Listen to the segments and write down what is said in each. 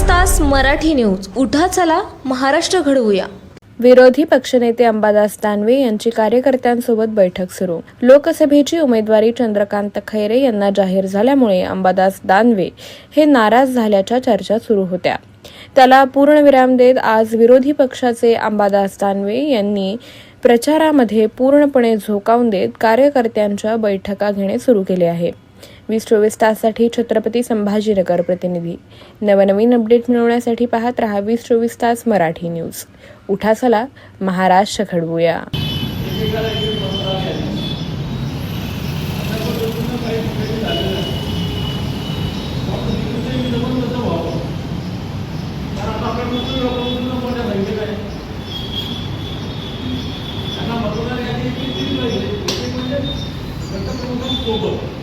तास मराठी न्यूज. उठा चला महाराष्ट्र घडवूया. विरोधी पक्षनेते अंबादास दानवे यांची कार्यकर्त्यांसोबत बैठक सुरू. लोकसभेची उमेदवारी चंद्रकांत खैरे यांना जाहीर झाल्यामुळे अंबादास दानवे हे नाराज झाल्याच्या चर्चा सुरू होत्या. त्याला पूर्णविराम देत आज विरोधी पक्षाचे अंबादास दानवे यांनी प्रचारामध्ये पूर्णपणे झोकावून देत कार्यकर्त्यांच्या बैठका घेणे सुरू केले आहे. वीस चोवीस ताससाठी छत्रपती संभाजीनगर प्रतिनिधी. नवनवीन अपडेट मिळवण्यासाठी पाहत रहा वीस चोवीस तास मराठी न्यूज उठा चला महाराष्ट्र घडवूया. बरं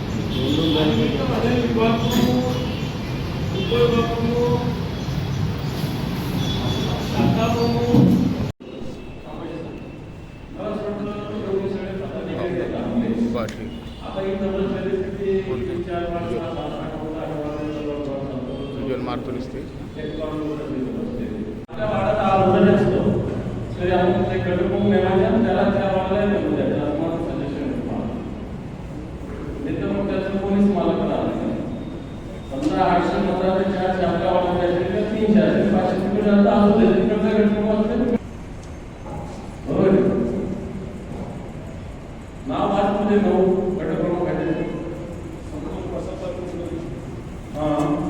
उज्ज्वल मारतो नसते असतो. तरी त्याला त्या वाढायला समजा आठशे चारशे आपल्या तर तीनशे असेल पाचशे तिकडे जास्त असू दे तिकडचा बरोबर? नाव आतमध्ये नऊ हां.